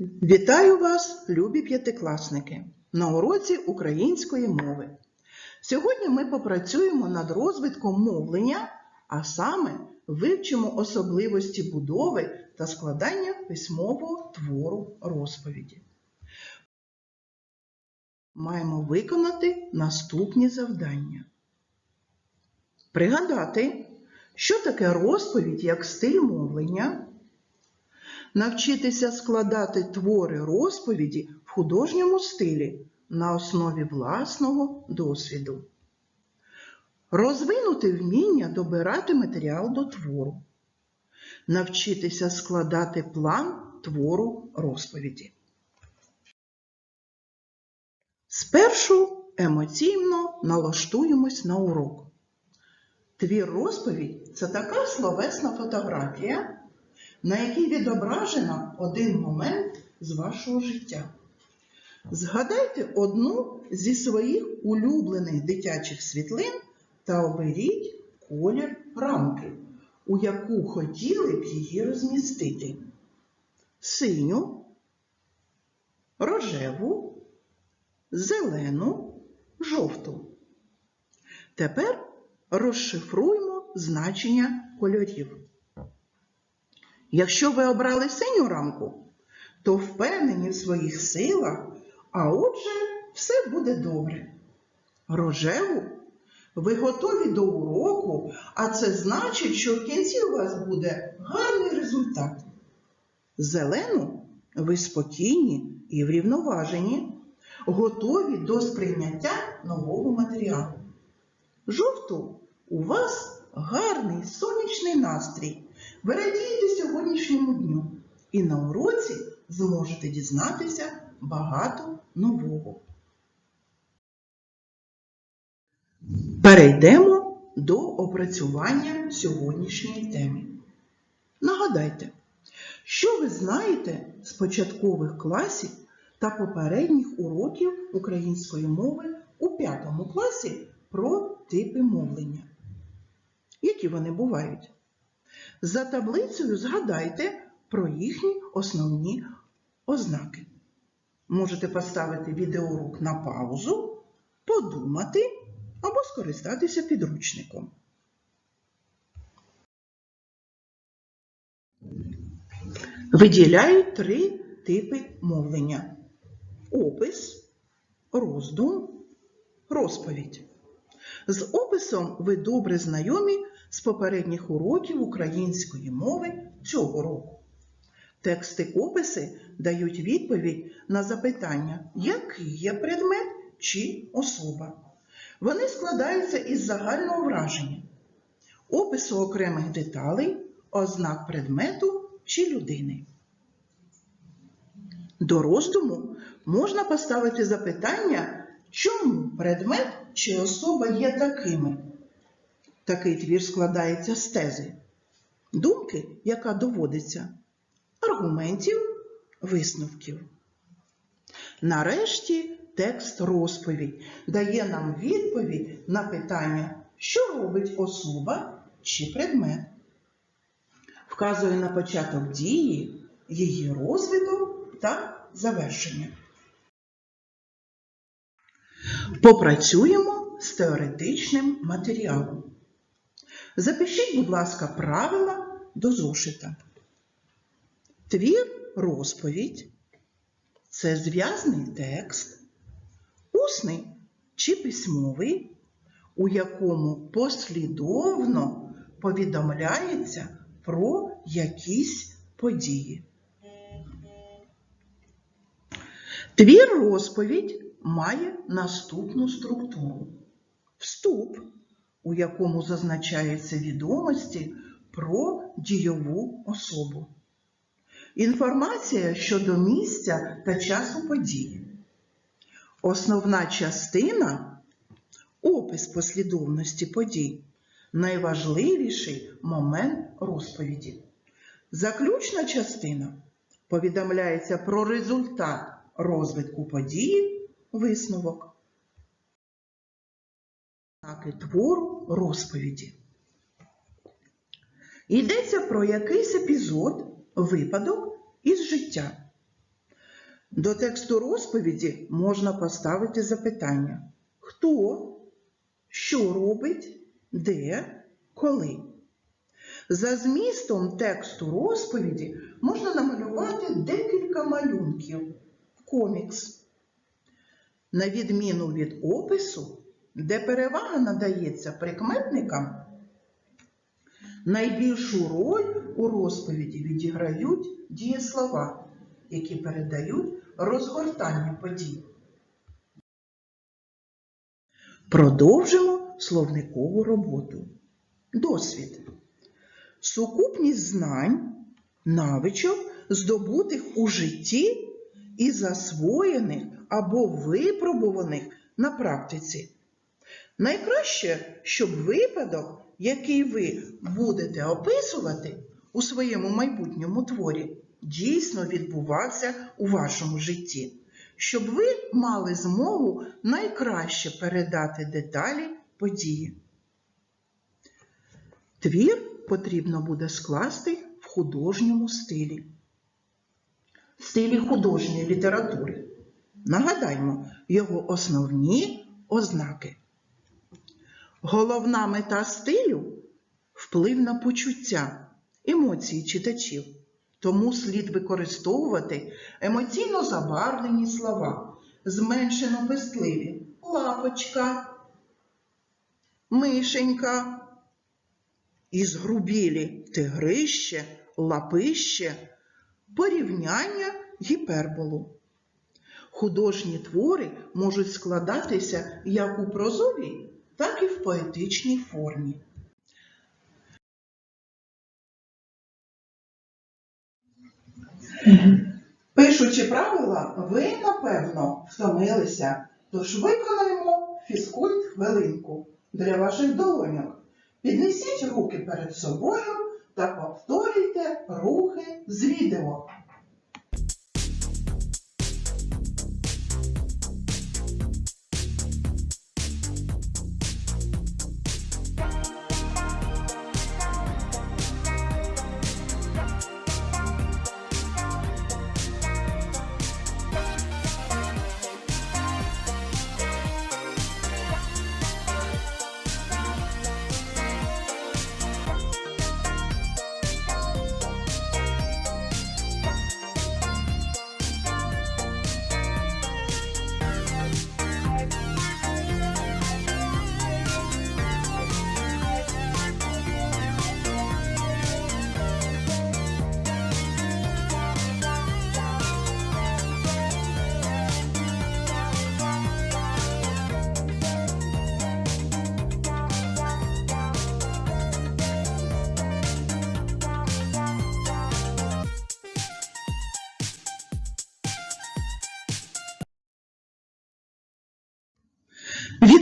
Вітаю вас, любі п'ятикласники, на уроці української мови. Сьогодні ми попрацюємо над розвитком мовлення, а саме вивчимо особливості будови та складання письмового твору розповіді. Маємо виконати наступні завдання. Пригадати, що таке розповідь як стиль мовлення навчитися складати твори розповіді в художньому стилі на основі власного досвіду, розвинути вміння добирати матеріал до твору, навчитися складати план твору розповіді. Спершу емоційно налаштуємось на урок. Твір розповідь це така словесна фотографія на якій відображено один момент з вашого життя. Згадайте одну зі своїх улюблених дитячих світлин та оберіть колір рамки, у яку хотіли б її розмістити. Синю, рожеву, зелену, жовту. Тепер розшифруємо значення кольорів. Якщо ви обрали синю рамку, то впевнені в своїх силах, а отже, все буде добре. Рожеву ви готові до уроку, а це значить, що в кінці у вас буде гарний результат. Зелену ви спокійні і врівноважені, готові до сприйняття нового матеріалу. Жовту у вас гарний сонячний настрій. Ви радієте сьогоднішньому дню і на уроці зможете дізнатися багато нового. Перейдемо до опрацювання сьогоднішньої теми. Нагадайте, що ви знаєте з початкових класів та попередніх уроків української мови у п'ятому класі про типи мовлення. Які вони бувають? За таблицею згадайте про їхні основні ознаки. Можете поставити відеоурок на паузу, подумати або скористатися підручником. Виділяють три типи мовлення: опис, роздум, розповідь. З описом ви добре знайомі з попередніх уроків української мови цього року. Тексти описи дають відповідь на запитання, який є предмет чи особа. Вони складаються із загального враження, опису окремих деталей, ознак предмету чи людини. До роздуму можна поставити запитання, чому предмет чи особа є такими. Такий твір складається з тези, думки, яка доводиться, аргументів, висновків. Нарешті текст розповідь дає нам відповідь на питання, що робить особа чи предмет. Вказує на початок дії, її розвиток та завершення. Попрацюємо з теоретичним матеріалом. Запишіть, будь ласка, правила до зошита. Твір розповідь це зв'язний текст, усний чи письмовий, у якому послідовно повідомляється про якісь події. Твір розповідь має наступну структуру. Вступ у якому зазначаються відомості про дійову особу. Інформація щодо місця та часу події. Основна частина опис послідовності подій. Найважливіший момент розповіді. Заключна частина повідомляється про результат розвитку події, висновок ознаки твору розповіді. Йдеться про якийсь епізод, випадок із життя. До тексту розповіді можна поставити запитання: хто, що робить, де, коли. За змістом тексту розповіді можна намалювати декілька малюнків в комікс. На відміну від опису, де перевага надається прикметникам, найбільшу роль у розповіді відіграють дієслова, які передають розгортання подій. Продовжимо словникову роботу. Досвід. Сукупність знань, навичок, здобутих у житті і засвоєних або випробуваних на практиці. Найкраще, щоб випадок, який ви будете описувати у своєму майбутньому творі, дійсно відбувався у вашому житті, щоб ви мали змогу найкраще передати деталі події. Твір потрібно буде скласти в художньому стилі, в стилі художньої літератури. Нагадаймо його основні ознаки. Головна мета стилю вплив на почуття, емоції читачів. Тому слід використовувати емоційно забарвлені слова, зменшено пестливі лапочка, мишенька, і згрубілі тигрище, лапище, порівняння гіперболу. Художні твори можуть складатися як у прозовій, так і в поетичній формі. Пишучи правила, ви, напевно, втомилися, тож виконаємо фізкульт хвилинку для ваших долоньок. Піднесіть руки перед собою та повторюйте рухи з відео.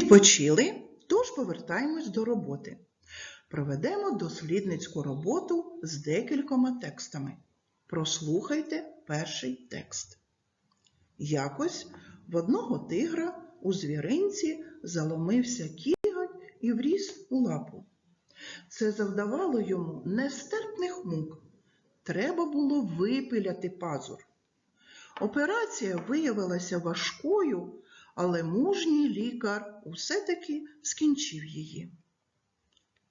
Відпочили, тож повертаємось до роботи. Проведемо дослідницьку роботу з декількома текстами. Прослухайте перший текст. Якось в одного тигра у звіринці заломився кіготь і вріс у лапу. Це завдавало йому нестерпних мук. Треба було випиляти пазур. Операція виявилася важкою, але мужній лікар усе-таки скінчив її.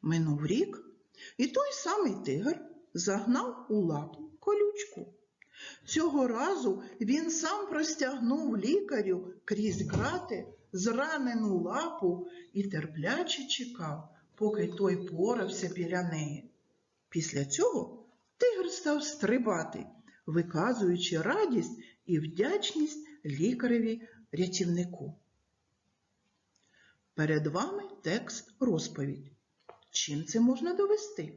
Минув рік, і той самий тигр загнав у лапу колючку. Цього разу він сам простягнув лікарю крізь грати зранену лапу і терпляче чекав, поки той порався біля неї. Після цього тигр став стрибати, виказуючи радість і вдячність лікареві рятівнику. Перед вами текст розповідь. Чим це можна довести?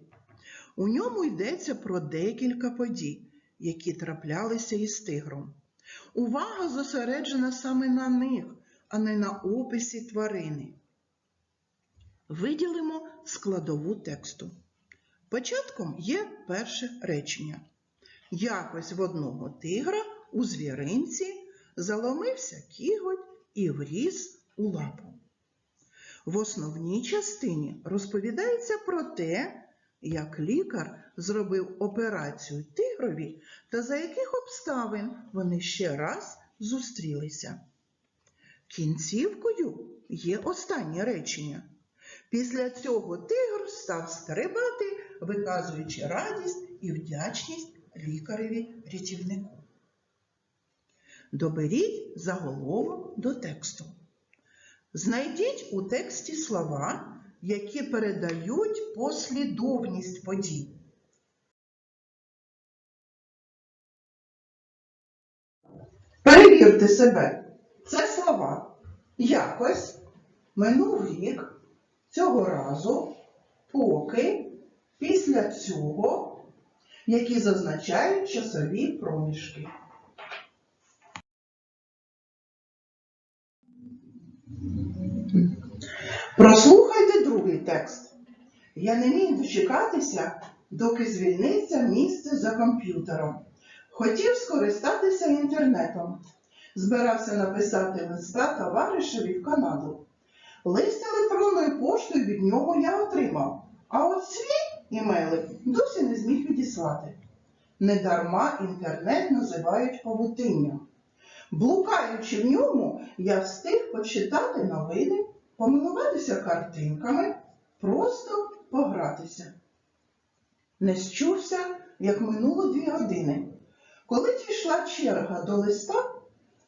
У ньому йдеться про декілька подій, які траплялися із тигром. Увага зосереджена саме на них, а не на описі тварини. Виділимо складову тексту. Початком є перше речення. Якось в одного тигра у звіринці заломився кіготь і вріс у лапу. В основній частині розповідається про те, як лікар зробив операцію тигрові та за яких обставин вони ще раз зустрілися. Кінцівкою є останнє речення. Після цього тигр став стрибати, виказуючи радість і вдячність лікареві-рятівнику. Доберіть заголовок до тексту. Знайдіть у тексті слова, які передають послідовність подій. Перевірте себе. Це слова. Якось, минув рік, цього разу, поки, після цього, які зазначають часові проміжки. Прослухайте другий текст. Я не міг дочекатися, доки звільниться місце за комп'ютером. Хотів скористатися інтернетом. Збирався написати листа товаришеві в Канаду. Лист електронною поштою від нього я отримав, а от свій імейлик досі не зміг відіслати. Недарма інтернет називають павутинням. Блукаючи в ньому, я встиг почитати новини, помилуватися картинками, просто погратися. Не щувся, як минуло дві години. Коли дійшла черга до листа,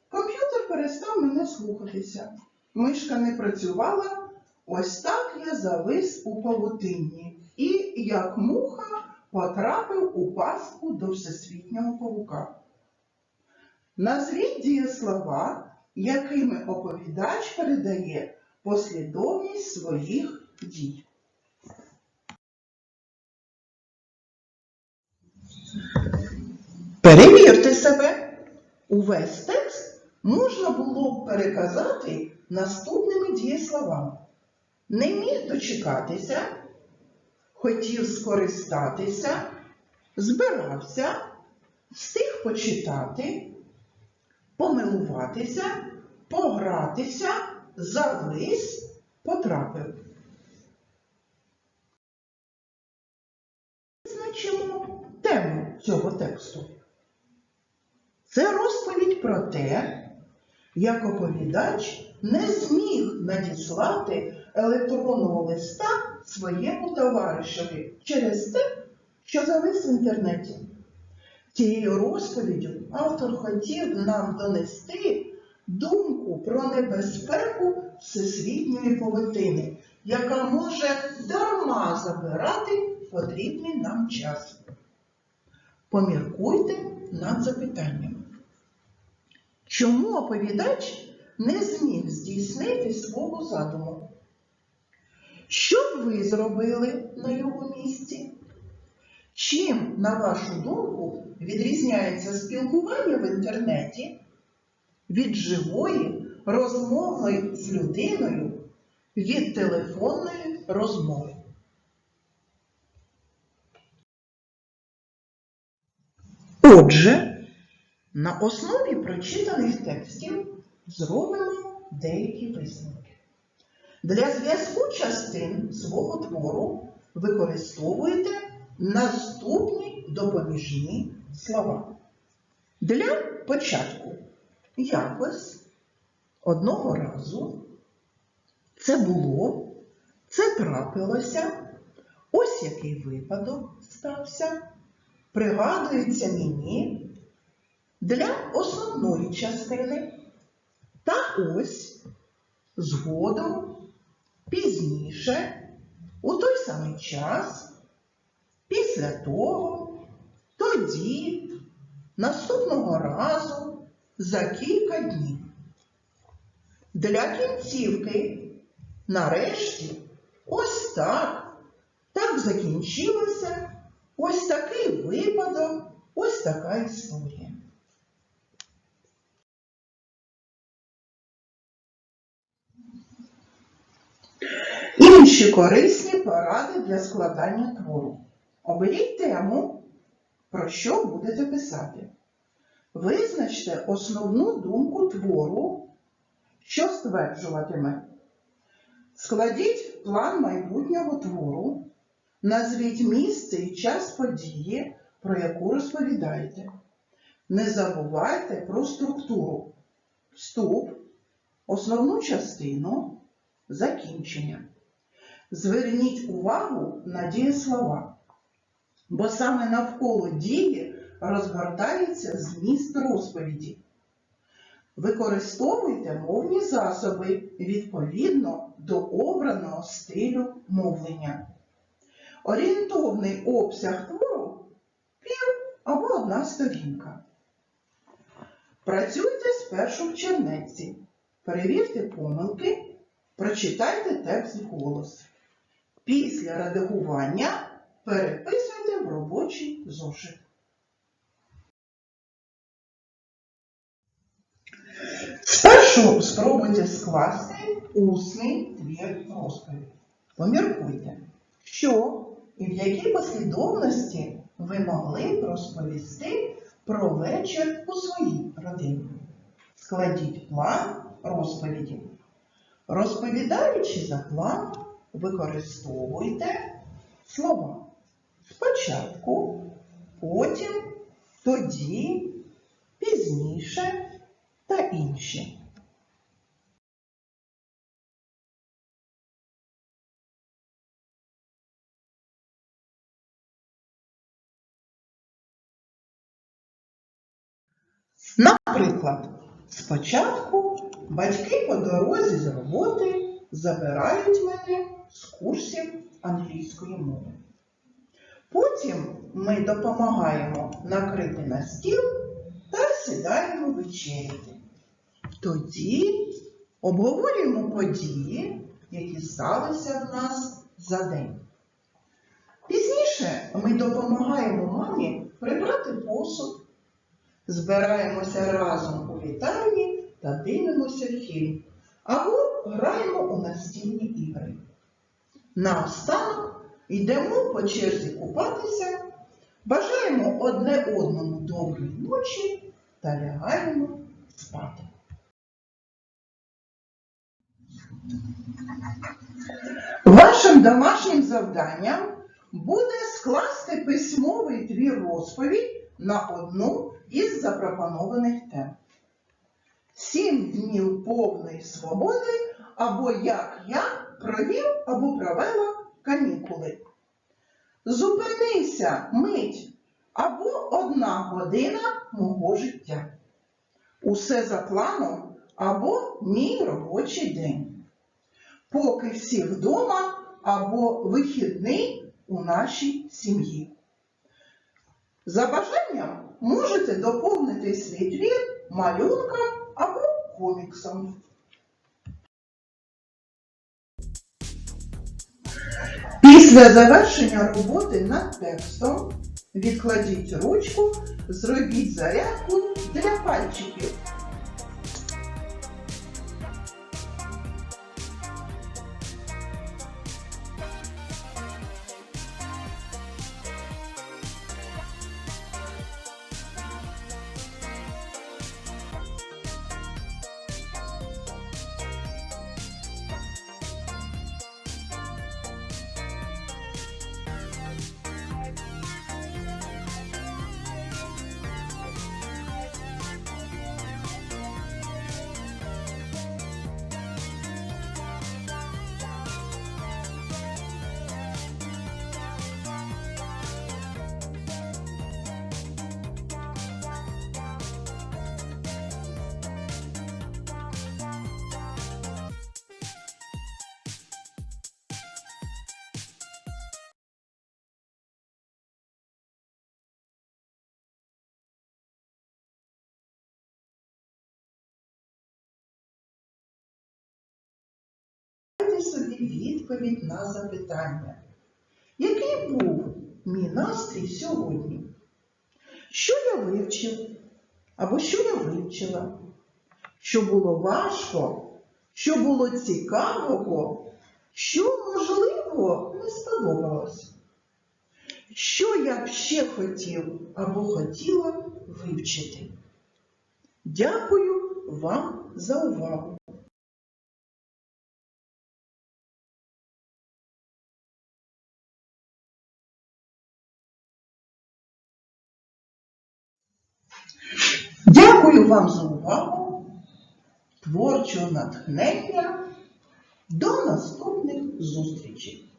комп'ютер перестав мене слухатися. Мишка не працювала, ось так я завис у павутинні і, як муха, потрапив у пастку до всесвітнього павука. Назвіть дієслова, якими оповідач передає послідовність своїх дій. Перевірте себе. Увесь текст можна було б переказати наступними дієсловами. Не міг дочекатися, хотів скористатися, збирався, встиг почитати, помилуватися, погратися, завис, потрапив. Значимо тему цього тексту. Це розповідь про те, як оповідач не зміг надіслати електронного листа своєму товаришеві через те, що завис в інтернеті. Цією розповіддю автор хотів нам донести думку про небезпеку всесвітньої павутини, яка може дарма забирати потрібний нам час. Поміркуйте над запитанням. Чому оповідач не зміг здійснити свого задуму? Що б ви зробили на його місці? Чим, на вашу думку, відрізняється спілкування в інтернеті від живої розмови з людиною від телефонної розмови? Отже, на основі прочитаних текстів зробимо деякі висновки. Для зв'язку частин свого твору використовуйте наступні допоміжні слова. Для початку якось одного разу це було, це трапилося, ось який випадок стався, пригадується мені для основної частини. Та ось згодом, пізніше, у той самий час, після того, тоді, наступного разу, за кілька днів. Для кінцівки, нарешті, ось так, так закінчилося, ось такий випадок, ось така історія. Інші корисні поради для складання твору. Оберіть тему, про що будете писати. Визначте основну думку твору, що стверджуватиме. Складіть план майбутнього твору, Назвіть місце і час події, про яку розповідаєте. Не забувайте про структуру. Вступ, основну частину, закінчення. Зверніть увагу на дієслова, бо саме навколо дії розгортається зміст розповіді. Використовуйте мовні засоби відповідно до обраного стилю мовлення. Орієнтовний обсяг твору пів або одна сторінка. Працюйте спершу в чернетці. Перевірте помилки, прочитайте текст вголос. Після редагування переписуйте в робочий зошит. Спершу спробуйте скласти усний твір розповідь. Поміркуйте, що і в якій послідовності ви могли б розповісти про вечір у своїй родині. Складіть план розповіді. Розповідаючи за план, використовуйте слова спочатку, потім, тоді, пізніше та інші. Наприклад, спочатку батьки по дорозі з роботи забирають мене з курсів англійської мови. Потім ми допомагаємо накрити на стіл сідаємо вечеряти. Тоді обговорюємо події, які сталися в нас за день. Пізніше ми допомагаємо мамі прибрати посуд, збираємося разом у вітальні та дивимося фільм або граємо у настільні ігри. Наостанок йдемо по черзі купатися, бажаємо одне одному доброї ночі та лягаємо спати. Вашим домашнім завданням буде скласти письмовий твір розповідь на одну із запропонованих тем. Сім днів повної свободи або як я провів або провела канікули. Зупинися мить або одна година мого життя. Усе за планом або мій робочий день. Поки всі вдома або вихідний у нашій сім'ї. За бажанням можете доповнити свій твір малюнком або коміксом. Після завершення роботи над текстом відкладіть ручку, зробіть зарядку для пальчиків. Відповідь на запитання. Який був мій настрій сьогодні? Що я вивчив? Або що я вивчила? Що було важко? Що було цікавого? Що, можливо, не сподобалось? Що я б ще хотів або хотіла вивчити? Дякую вам за увагу! Дякую вам за увагу, творчого натхнення. До наступних зустрічей!